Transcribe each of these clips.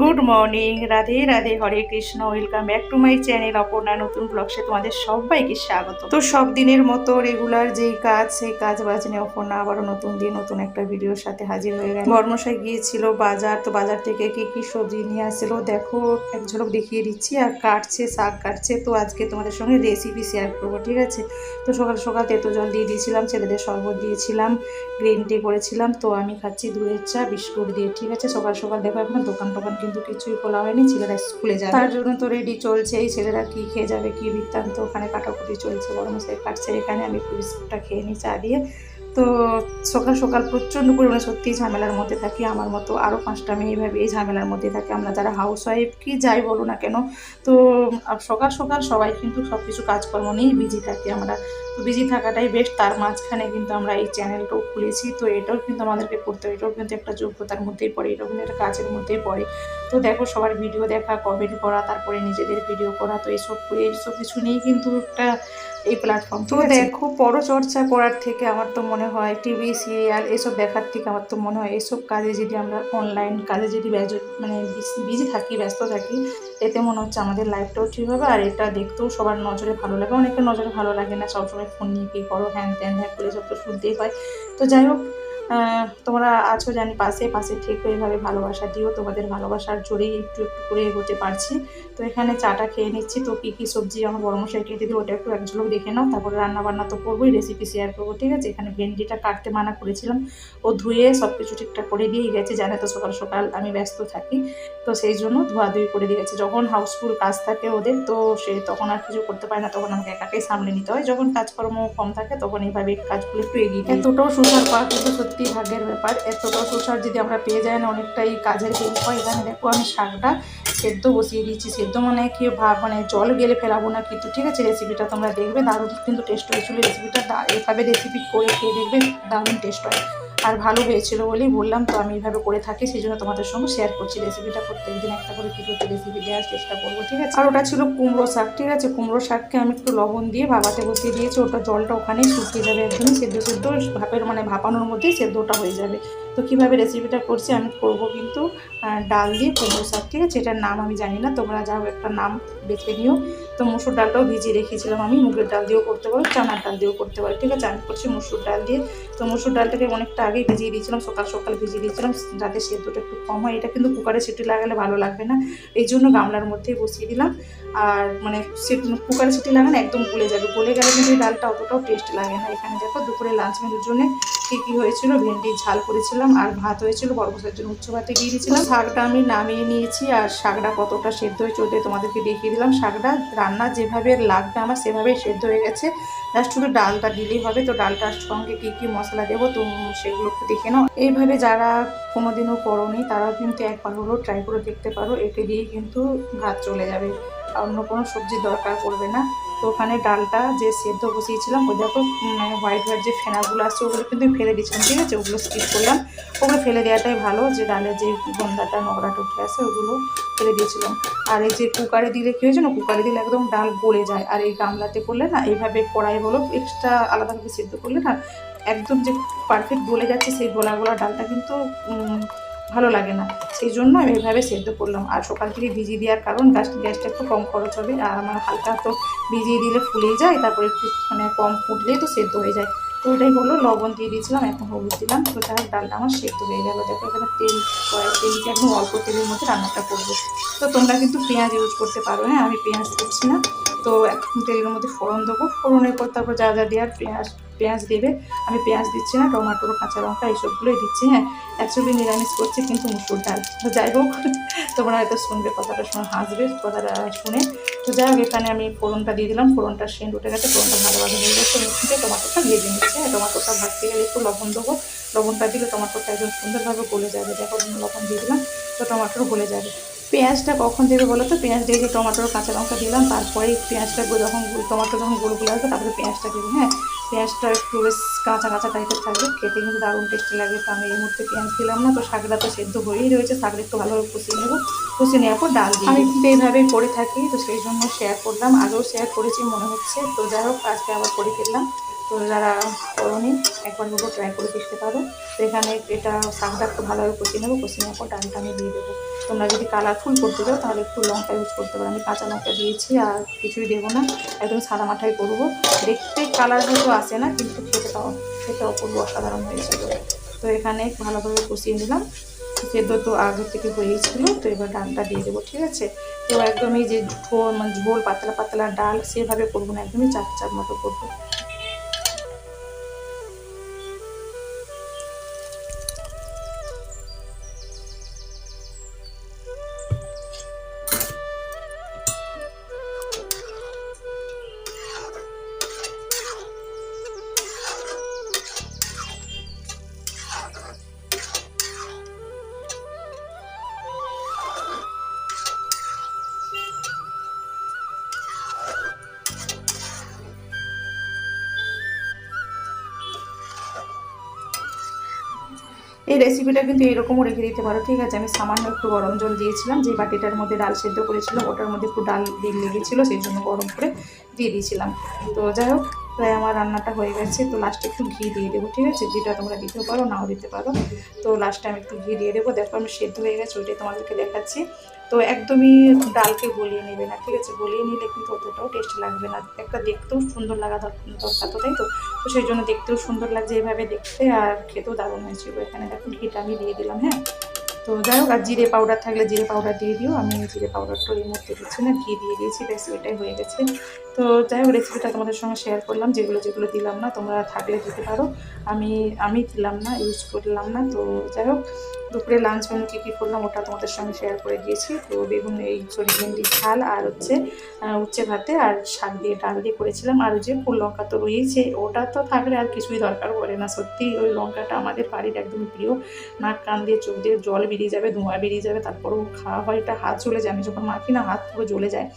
Good morning, Radhe Radhe, Hare Krishna, welcome back to my channel Aparna, নতুন ব্লগসে তোমাদের সবাইকে স্বাগত। তো সব দিনের মতো রেগুলার যেই কাজ, সেই কাজ বাজ নিয়ে অপর্ণা আবারও নতুন দিয়ে নতুন একটা ভিডিওর সাথে হাজির হয়ে গেল বর্মশাই গিয়েছিল বাজার, তো বাজার থেকে কি কি সবজি নিয়ে আসলো দেখো, এক ঝলক দেখিয়ে দিচ্ছি, আর কাটছে, শাক কাটছে, তো আজকে তোমাদের সঙ্গে রেসিপি শেয়ার করব, ঠিক আছে? তো সকাল সকাল তেতো জল দিয়ে দিয়েছিলাম, ছেলেদের শরবত দিয়েছিলাম গ্রিন টি করেছিলাম, তো আমি খাচ্ছি দুধের চা, বিস্কুট দিয়ে, ঠিক আছে? সকাল সকাল দেখো এখন দোকান টোকান কিন্তু কিছুই বলা হয়নি, ছেলেরা স্কুলে যায় তার জন্য তো রেডি চলছে, এই ছেলেরা কি খেয়ে যাবে, কি বৃত্তান্ত, ওখানে কাটাকুটি চলছে, বড় মশাই কাটছে এখানে, আমি একটু বিস্কুটটা খেয়ে নিই, চা দিয়ে। তো সকাল সকাল প্রচণ্ড পরিমাণে সত্যি ঝামেলার মধ্যে থাকি। আমার মতো আরও পাঁচটা মেয়ে এইভাবে এই ঝামেলার মধ্যে থাকে। আমরা যারা হাউস ওয়াইফ কি যাই বলো না কেন, তো সকাল সকাল সবাই কিন্তু সব কিছু কাজকর্ম নিয়েই বিজি থাকি আমরা। তো বিজি থাকাটাই বেশ তার মাঝখানে কিন্তু আমরা এই চ্যানেলটাও খুলেছি। তো এটাও কিন্তু আমাদেরকে করতে হয় এটাও কিন্তু একটা যোগ্যতার মধ্যেই পড়ে। এটাও কিন্তু একটা কাজের মধ্যেই পড়ে। তো দেখো সবার ভিডিও দেখা কমেন্ট করা তারপরে নিজেদের ভিডিও করা তো এইসব এইসব কিছু নিয়েই কিন্তু একটা এই প্ল্যাটফর্ম তো দেখো পরচর্চা করার থেকে আমার তো মনে হয় টিভি সিরিয়াল এসব দেখার থেকে আমার তো মনে হয় এসব কাজে যদি আমরা অনলাইন কাজে যদি মানে বিজি থাকি ব্যস্ত থাকি এতে মনে হচ্ছে আমাদের লাইফটাও ঠিক হবে আর এটা দেখতেও সবার নজরে ভালো লাগে। অনেকের নজরে ভালো লাগে না সবসময় ফোন নিয়ে কী করো হ্যান ত্যান হ্যাঁ করে সব তো শুনতেই হয়। তো যাই হোক তোমরা আছো জানি পাশে পাশে ঠিক এইভাবে ভালোবাসা দিও। তোমাদের ভালোবাসার জোরেই একটু একটু করে এগোতে পারছি। তো এখানে চাটা খেয়ে নিচ্ছি। তো কী কী সবজি আমার বড় মশাই কেটে দিল ওটা একটু এক ঝলক দেখে নাও। তারপরে রান্নাবান্না তো করবোই রেসিপি শেয়ার করব ঠিক আছে? এখানে ভেন্ডিটা কাটতে মানা করেছিলাম। ও ধুয়ে সব কিছু ঠিকঠাক করে দিয়ে গেছে জানে তো সকাল সকাল আমি ব্যস্ত থাকি। তো সেই জন্য ধোয়াধুয়ি করে দিয়ে গেছে। যখন হাউসফুল কাজ থাকে ওদের তো সে তখন আর কিছু করতে পারে না তখন আমাকে একাকেই সামলে নিতে হয়। যখন কাজকর্ম কম থাকে তখন এইভাবে কাজগুলো একটু এগিয়ে এতটাও সুসার পাওয়া কিন্তু সত্যি ভাগ্যের ব্যাপার। এতটা সুসার যদি আমরা পেয়ে যাই, না অনেকটাই কাজের হেল্প হয়। এখানে দেখো, আমি শাকটা সেদ্ধ বসিয়ে দিয়েছি। সেদ্ধ মানে কি? ভাব মানে জল গেলে ফেলাবো না কিন্তু, ঠিক আছে? রেসিপিটা তোমরা দেখবে। দারুণ কিন্তু টেস্ট হয়েছিল। রেসিপিটা এভাবে রেসিপি করে খেয়ে দেখবে, দারুণ টেস্ট হয়। আর ভালো হয়েছিল বলেই বললাম। তো আমি এইভাবে করে থাকি সেই জন্য তোমাদের সঙ্গে শেয়ার করছি রেসিপিটা প্রত্যেকদিন একটা করে কী করতে রেসিপি দেওয়ার চেষ্টা করব, ঠিক আছে? আর ওটা ছিল কুমড়ো শাক, ঠিক আছে? কুমড়ো শাককে আমি একটু লবণ দিয়ে ভাপাতে বসিয়ে দিয়েছি। ওটা জলটা ওখানেই শুকিয়ে যাবে একদমই সেদ্ধ সেদ্ধ ভাপের মানে ভাপানোর মধ্যেই সেদ্ধটা হয়ে যাবে। তো কীভাবে রেসিপিটা করছি আমি করব কিন্তু ডাল দিয়ে কুমড়ো শাক, ঠিক আছে? এটার নাম আমি জানি না, তোমরা যাও একটা নাম বেছে নিও। তো মুসুর ডালটাও ভিজিয়ে রেখেছিলাম আমি, মুগের ডাল দিয়েও করতে পারো, চানার ডাল দিয়েও করতে পারো, ঠিক আছে? আমি করছি মুসুর ডাল দিয়ে। তো মুসুর ডালটাকে অনেকটা আগেই ভিজিয়ে দিয়েছিলাম, সকাল সকাল ভিজিয়ে দিয়েছিলাম, যাতে সেদ্ধটা একটু কম হয়। এটা কিন্তু কুকারে সিটি লাগালে ভালো লাগবে না, এই জন্য গামলার মধ্যেই বসিয়ে দিলাম। আর মানে কুকারে সিটি লাগানো একদম গলে যাবে, গলে গেলে কিন্তু ডালটা অতটাও টেস্ট লাগে না। এখানে দেখো দুপুরে লাঞ্চ মেনুর জন্য কী কী হয়েছিল, ভেন্ডি ঝাল করেছিলাম আর ভাত হয়েছিল বরবসার জন্য উচ্চ ভাতে দিয়ে দিয়েছিলাম। শাকটা আমি নামিয়ে নিয়েছি আর শাকটা কতটা সেদ্ধ হয়ে চলতে তোমাদেরকে দেখিয়ে দিলাম। শাকটা রান্না যেভাবে লাগবে আমার সেভাবেই সেদ্ধ হয়ে গেছে। জাস্ট শুধু ডালটা দিলেই হবে। তো ডালটার সঙ্গে কী কী মশলা দেবো তো সেগুলো একটু দেখে নাও। এইভাবে যারা কোনোদিনও করোনি, তারাও কিন্তু একবার হলেও ট্রাই করে দেখতে পারো। একে দিয়েই কিন্তু ভাত চলে যাবে। অন্য কোনো সবজির দরকার পড়বে না। তো ওখানে ডালটা যে সেদ্ধ বসিয়েছিলাম ওই দেখো মানে হোয়াইট হোয়াইট যে ফেনাগুলো আসছে, ওগুলো কিন্তু ফেলে দিচ্ছিলাম ঠিক আছে? ওগুলো স্কিপ করলাম। ওগুলো ফেলে দেওয়াটাই ভালো, যে ডালের যে গন্ধাটা নোংরাটা উঠে আসে ওগুলো ফেলে দিয়েছিলাম। আর এই যে কুকারে দিলে কী হয়েছে না, কুকারে দিলে একদম ডাল গলে যায়। আর এই গামলাতে করলে না, এইভাবে কড়াই হলো এক্সট্রা আলাদাভাবে সেদ্ধ করলে না, একদম যে পারফেক্ট গলে যাচ্ছে সেই গোলা গোলা ডালটা কিন্তু ভালো লাগে না। সেই জন্য আমি এইভাবে সেদ্ধ করলাম। আর সকাল থেকে ভিজিয়ে দেওয়ার কারণ গাছ গ্যাসটা একটু কম খরচ হবে। আর আমার হালকা তো ভিজিয়ে দিলে ফুলেই যায়, তারপরে একটু মানে কম ফুটলেই তো সেদ্ধ হয়ে যায়। তো ওটাই হলো, লবণ দিয়ে দিয়েছিলাম, এখন হলুদ দিলাম। তো যাই হোক ডালটা আমার সেদ্ধ হয়ে গেলো। দেখো, এখানে তেল তেলকে একদম অল্প তেলের মধ্যে রান্নাটা করব। তো তোমরা কিন্তু পেঁয়াজ ইউজ করতে পারো। হ্যাঁ আমি পেঁয়াজ দিচ্ছি না। তো এখন তেলের মধ্যে ফোড়ন দেবো। ফোড়নের পর তারপর যা যা দেওয়ার পেঁয়াজ। পেঁয়াজ দেবে। আমি পেঁয়াজ দিচ্ছি না, টমাটো, কাঁচা লঙ্কা এইসবগুলোই দিচ্ছি হ্যাঁ। অ্যাকচুয়ালি নিরামিষ করছি, কিন্তু মুসুর ডাল। তো যাই হোক, তোমরা হয়তো শুনবে, কথাটা শুনে, হাসবে, কথাটা শুনে। তো যাই হোক, এখানে আমি ফোড়নটা দিয়ে দিলাম। ফোড়নটা সেন্ট উঠে গেছে, ফোড়নটা ভালো ভালো হয়ে গেছে। মিষ্টিতে টমাটোটা ভেজে নিচ্ছে হ্যাঁ। টমাটোটা ভাজতে গেলে একটু লবণ দেবো। লবণটা দিলে টমাটোটা একদম সুন্দরভাবে গলে যাবে। দেখো, লবণ দিয়ে দিলাম, তো টমাটোর গলে যাবে। পেঁয়াজটা কখন দেবে বলো তো? পেঁয়াজ দিয়ে যে টমাটোর কাঁচা লঙ্কা দিলাম তারপরে পেঁয়াজটা যখন টমাটো যখনগুলো গুলো আসবে তারপরে পেঁয়াজটা দেবে হ্যাঁ? পেঁয়াজটা একটু বেশ কাঁচা কাঁচা টাইপের থাকবে খেতে কিন্তু দারুণ টেস্টি লাগবে। তো আমি এই মুহূর্তে পেঁয়াজ দিলাম না তো শাকটা তো সেদ্ধ হয়েই রয়েছে শাকটা একটু ভালোভাবে কষিয়ে নেব। কষিয়ে নেওয়ার পর ডাল আমি কিন্তু এইভাবেই করে থাকি তো সেই জন্য শেয়ার করলাম। আগেও শেয়ার করেছি মনে হচ্ছে। তো যাই হোক আজকে আবার করে ফেললাম। তো যারা করনি, একবার হলেও ট্রাই করে দেখতে পারো। তো এখানে এটা শাকটা একটু ভালোভাবে কষিয়ে নেব, কষিয়ে নেওয়ার পর ডালটা আমি দিয়ে দেবো। তোমরা যদি কালারফুল করতে চাও, তাহলে একটু লঙ্কা ইউজ করতে পারো। আমি কাঁচা লঙ্কা দিয়েছি, আর কিছুই দেবো না। একদম সাদা মাঠাই করব। দেখতে কালার হয়তো আসে না, কিন্তু খেতে পাও খেতে অপূর্ব অসাধারণ হয়েছিল। তো এখানে ভালোভাবে কষিয়ে নিলাম। সেদ্ধ তো আগে থেকে হয়েই ছিল, তো এবার ডালটা দিয়ে দেবো, ঠিক আছে? তো একদমই যে ঝোল মানে ঝোল, পাতলা পাতলা ডাল, সেভাবে করব না, একদমই চাপ চাপ মতো করব। এই রেসিপিটা কিন্তু এরকমও রেখে দিতে পারো। ঠিক আছে, আমি সামান্য একটু গরম জল দিয়েছিলাম, যে বাটিটার মধ্যে ডাল সেদ্ধ করেছিলাম ওটার মধ্যে একটু ডাল দিয়ে লেগেছিলো, সেই জন্য গরম করে দিয়ে দিয়েছিলাম। তো যাই হোক প্রায় আমার রান্নাটা হয়ে গেছে। তো লাস্টে একটু ঘি দিয়ে দেবো, ঠিক আছে? ঘিটা তোমরা দিতেও পারো, নাও দিতে পারো। তো লাস্টে আমি একটু ঘি দিয়ে দেবো। দেখো আমি সেদ্ধ হয়ে গেছে ওইটাই তোমাদেরকে দেখাচ্ছি। তো একদমই ডালকে গলিয়ে নেবে না, ঠিক আছে? গলিয়ে নিলে কিন্তু অতটাও টেস্ট লাগবে না। একটা দেখতেও সুন্দর লাগা দর- দরকার তো, তাই তো? তো সেই জন্য দেখতেও সুন্দর লাগছে এইভাবে দেখতে, আর খেতেও দারুণ হয়েছিল। এখানে দেখো ঘিটা আমি দিয়ে দিলাম হ্যাঁ? তো যাই হোক, আর জিরে পাউডার থাকলে জিরে পাউডার দিয়ে দিও। আমি জিরে পাউডারটা এই মুহূর্তে দিচ্ছি না, ঘি দিয়ে দিয়েছি, ব্যাস, ওইটাই হয়ে গেছে। তো যাই হোক রেসিপিটা তোমাদের সঙ্গে শেয়ার করলাম, যেগুলো যেগুলো দিলাম না, তোমরা থাকলে দিতে পারো। আমি আমি দিলাম না ইউজ করলাম না, তো যাই হোক, দুপুরে লাঞ্চ মেনু কী কী করলাম ওটা তোমাদের সঙ্গে শেয়ার করে দিয়েছি। তো বেগুন, এই সরি, ভেন্ডি, ঝাল আর হচ্ছে উচ্ছে ভাতে আর শাক দিয়ে ডাল দিয়ে করেছিলাম। আর যে ফুল লঙ্কা তো রয়েছে, ওটা তো থাকলে আর কিছুই দরকার পড়ে না। সত্যি ওই লঙ্কাটা আমাদের বাড়ির একদম প্রিয়। নাক, কান দিয়ে, চোখ দিয়ে জল বেরিয়ে যাবে, ধোঁয়া বেরিয়ে যাবে, তারপরেও খাওয়া হয়, এটা হাত চলে যায়। আমি যখন মাখি না, হাত পুরো জ্বলে যায়।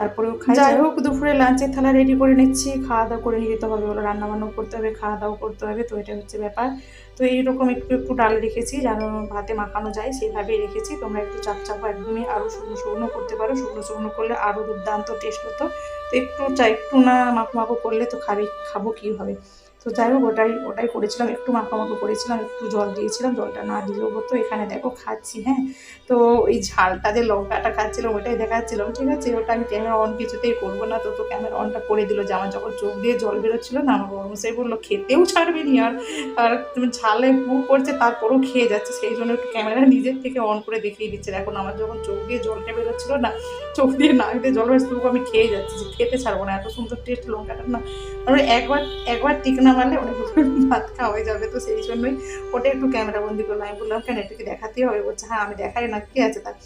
তারপরেও খাই। যাই হোক দুপুরে লাঞ্চের থালা রেডি করে নিচ্ছি খাওয়া দাওয়া করে নিয়ে যেতে হবে বলো রান্নাবান্নাও করতে হবে খাওয়া দাওয়া করতে হবে তো এটা হচ্ছে ব্যাপার। তো এইরকম একটু একটু ডাল রেখেছি যেন ভাতে মাখানো যায় সেইভাবেই রেখেছি। তোমরা একটু চাপ চাপা একদমই আরও শুকনো শুকনো করতে পারো শুকনো শুকনো করলে আরও দুর্দান্ত টেস্ট হতো। তো একটু চা একটু না মাখো মাখো করলে তো খাবি খাব কী হবে? তো যাই হোক, ওটাই ওটাই করেছিলাম। একটু মাখো মাখো করেছিলাম, একটু জল দিয়েছিলাম, জলটা না দিলেও হতো। এখানে দেখো খাচ্ছি হ্যাঁ। তো এই ঝালটা যে লঙ্কাটা খাচ্ছিলাম, ওটাই দেখাচ্ছিলাম, ঠিক আছে? ওটা আমি ক্যামেরা অন কিছুতেই করব না। তো তো ক্যামেরা অনটা করে দিল যে আমার যখন চোখ দিয়ে জল বেরোচ্ছিল না, আমার বর্মশাই বলল, খেতেও ছাড়বে নি আর। আর তুমি ঝালে পু করছে, তারপরেও খেয়ে যাচ্ছে। সেই জন্য একটু ক্যামেরা নিজের থেকে অন করে দেখিয়ে দিচ্ছে। এখন আমার যখন চোখ দিয়ে জলটা বেরোচ্ছিল না, চোখ দিয়ে নাক দিয়ে জল বেরোচ্ছে তবু আমি খেয়ে যাচ্ছি যে খেতে ছাড়বো না। এত সুন্দর টেস্ট লঙ্কাটা না। তারপরে একবার একবার টিক না মারলে অনেক ভাত খাওয়া হয়ে যাবে। তো সেই জন্যই ওটা একটু ক্যামেরা বন্দি করলাম। আমি বললাম, কেন, এটাকে দেখাতেই হবে? বলছে হ্যাঁ আমি দেখাই না, কি আছে তার?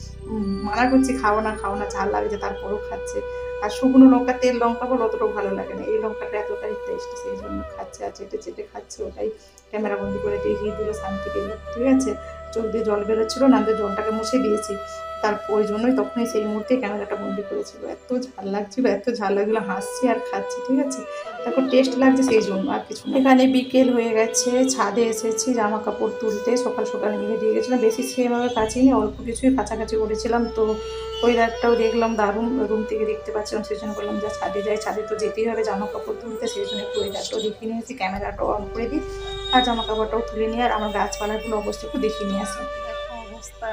মানা করছি, খাও না খাও না, ঝাল লাগছে, তারপরও খাচ্ছে। আর শুকনো লঙ্কা, তেল লঙ্কা বলে, অতটাও ভালো লাগে না। এই লঙ্কাটা এতটাই টেস্ট সেই জন্য খাচ্ছে, আর চেটে চেটে খাচ্ছে, ওটাই ক্যামেরা বন্দি করে দেখিয়ে দিল শান্তি পেল ঠিক আছে? চোখ দিয়ে জল বেরোচ্ছিলো, না আমাদের জলটাকে মুছে দিয়েছি। তার ওই জন্যই তখনই সেই মুহূর্তে ক্যামেরাটা বন্দি করেছিল। এত ঝাল লাগছিল, এত ঝাল লাগছিল, হাসছি আর খাচ্ছি, ঠিক আছে? তারপর টেস্ট লাগছে সেই জন্য আর কিছু এখানে বিকেল হয়ে গেছে, ছাদে এসেছি জামা কাপড় তুলতে। সকাল সকাল মিলে দিয়ে গেছিলাম বেশি সেভাবে কাচিনি, অল্প কিছুই কাছাকাছি করেছিলাম, তো ওয়েদারটাও দেখলাম দারুণ, রুম থেকে দেখতে পাচ্ছিলাম, সেই জন্য বললাম যা ছাদে যাই। ছাদে তো যেতেই হবে জামা কাপড় তুলতে, সেই জন্য একটু ওয়েদারটাও দেখিয়ে নিয়েছি, ক্যামেরাটাও অন করে দিই, আর জামা কাপড়টাও তুলে নিয়ে আর আমার গাছপালাগুলো অবস্থা একটু দেখিয়ে নিয়ে আসি। অবস্থা।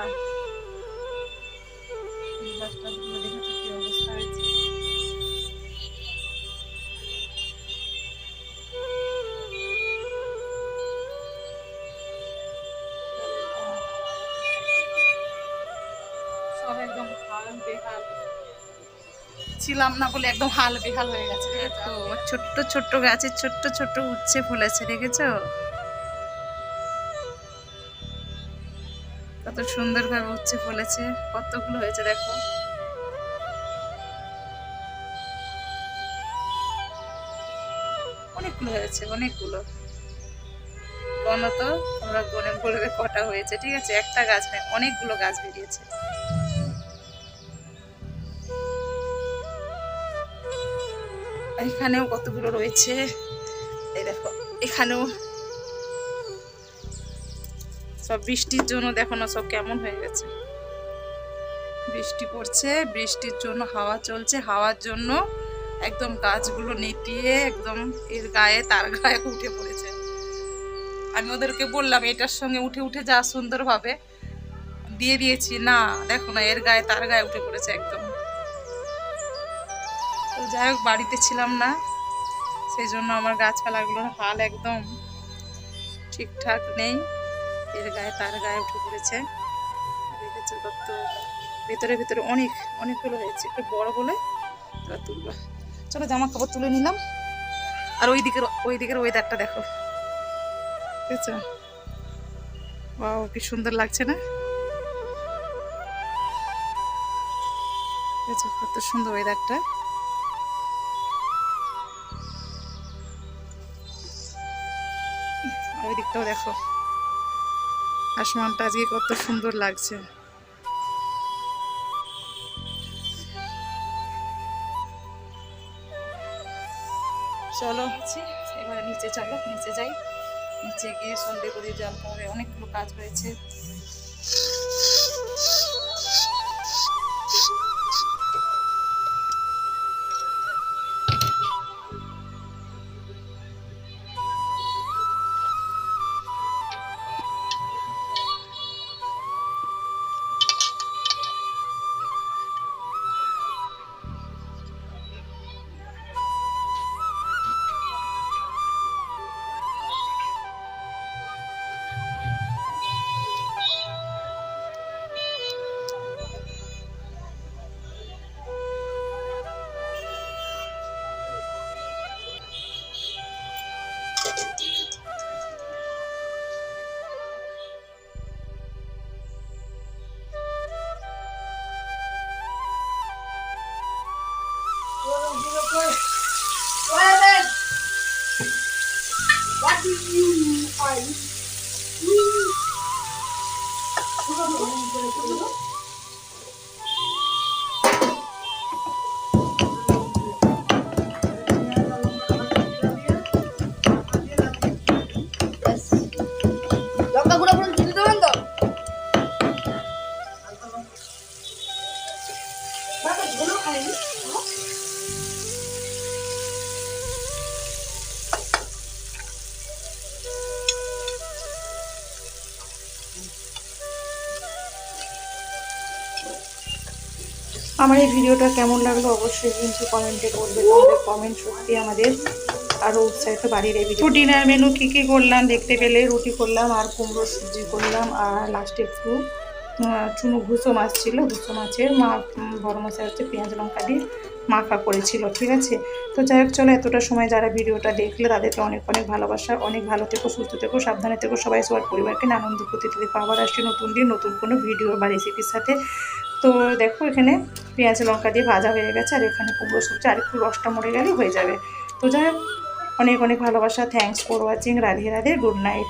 ছিলাম না বলে একদম হাল বেহাল হয়ে গেছে। তো ছোট্ট ছোট্ট গাছে ছোট্ট ছোট্ট উচ্ছে ফুলেছে, দেখেছ? কত সুন্দরভাবে উচ্ছে ফুলেছে, কতগুলো হয়েছে দেখো। অনেকগুলো হয়েছে, অনেকগুলো। গণ তো, তোমরা গনে বলবে কটা হয়েছে, ঠিক আছে? একটা গাছ নয়, অনেকগুলো গাছ বেরিয়েছে। এখানেও কতগুলো রয়েছে? এই দেখো, এখানেও। সব বৃষ্টির জন্য দেখো না, সব কেমন হয়ে গেছে। বৃষ্টি পড়ছে, বৃষ্টির জন্য হাওয়া চলছে। হাওয়ার জন্য একদম গাছগুলো নেটিয়ে একদম এর গায়ে, তার গায়ে উঠে পড়েছে। আমি ওদেরকে বললাম, এটার সঙ্গে উঠে উঠে যা সুন্দরভাবে। দিয়ে দিয়েছি, না, দেখো না, এর গায়ে, তার গায়ে উঠে পড়েছে একদম। যাই হোক, বাড়িতে ছিলাম না। সেই জন্য আমার গাছপালাগুলোর হাল একদম ঠিকঠাক নেই। এর গায়ে তার গায়ে উঠে পড়েছে। দেখেছ কত ভেতরে ভেতরে অনেক, অনেকগুলো হয়েছে। একটু বড় বলে তারা তুলবা। চলো জামা কাপড় তুলে নিলাম। আর ওই দিকের ওই দিকের ওয়েদারটা দেখো। বুঝেছ বাও কি সুন্দর লাগছে না? কত সুন্দর ওয়েদারটা দিকটাও দেখো। আসমানটা আজকে কত সুন্দর লাগছে। চলো, এবার নিচে চলো, নিচে যাই। নিচে গিয়ে সন্ধে করে জল পরে অনেকগুলো কাজ রয়েছে। লঙ্কা আমার এই ভিডিওটা কেমন লাগল অবশ্যই কিন্তু কমেন্টে করবে তোমাদের কমেন্ট সত্যি আমাদের আরও উৎসাহিত বাড়ির এই ভিডিও ডিনার মেনু কী কী করলাম দেখতে পেলে? রুটি করলাম, আর কুমড়ো সবজি করলাম, আর লাস্টে একটু চুনো ভুসো মাছ ছিল ভুসো মাছের। মা বড় মাছের হচ্ছে পেঁয়াজ, লঙ্কা দিয়ে মাখা করেছিল, ঠিক আছে? তো যাই হোক, চলো এতটা সময় যারা ভিডিওটা দেখলে তাদেরকে অনেক অনেক ভালোবাসা। অনেক ভালো থেকো, সুস্থ থেকো, সাবধানে থেকো সবাই, সবার পরিবারকে আনন্দ করতে। দেখো আবার আসছি নতুন দিন, নতুন কোনো ভিডিও বা রেসিপির সাথে। তো দেখো এখানে পেঁয়াজ, লঙ্কা দিয়ে ভাজা হয়ে গেছে, আর এখানে কুমড়ো সবজি, আর একটু রসটা মরে গেলে হয়ে যাবে। তো যাই অনেক অনেক ভালোবাসা thanks for watching Radhe Radhe good night